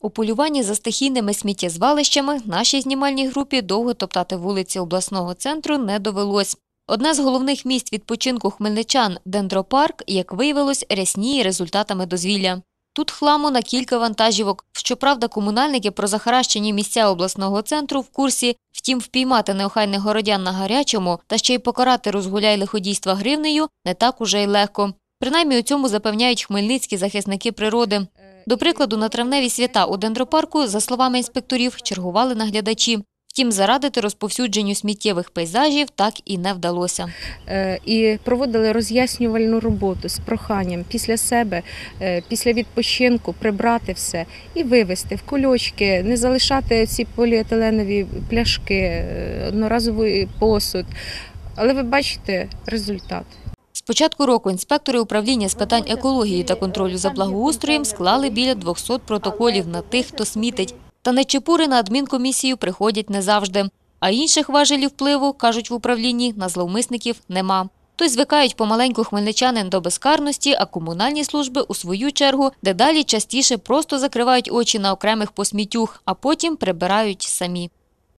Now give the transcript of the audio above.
У полюванні за стихійними сміттєзвалищами нашій знімальній групі довго топтати вулиці обласного центру не довелось. Одне з головних місць відпочинку хмельничан – дендропарк, як виявилось, рясніє результатами дозвілля. Тут хламу на кілька вантажівок. Щоправда, комунальники про захаращені місця обласного центру в курсі. Втім, впіймати неохайних городян на гарячому та ще й покарати розгуляй лиходійства гривнею не так уже й легко. Принаймні у цьому запевняють хмельницькі захисники природи. До прикладу, на травневі свята у дендропарку, за словами інспекторів, чергували наглядачі. Втім, зарадити розповсюдженню сміттєвих пейзажів так і не вдалося. е, і проводили роз'яснювальну роботу з проханням після себе, е, після відпочинку прибрати все і вивезти в кульочки, не залишати ці поліетиленові пляшки, е, одноразовий посуд. Але ви бачите результат. Початку року інспектори управління з питань екології та контролю за благоустроєм склали біля 200 протоколів на тих, хто смітить. Та нечепури на адмінкомісію приходять не завжди. А інших важелів впливу, кажуть в управлінні, на зловмисників нема. То й звикають помаленьку хмельничанин до безкарності, а комунальні служби, у свою чергу, дедалі частіше просто закривають очі на окремих посмітюх, а потім прибирають самі.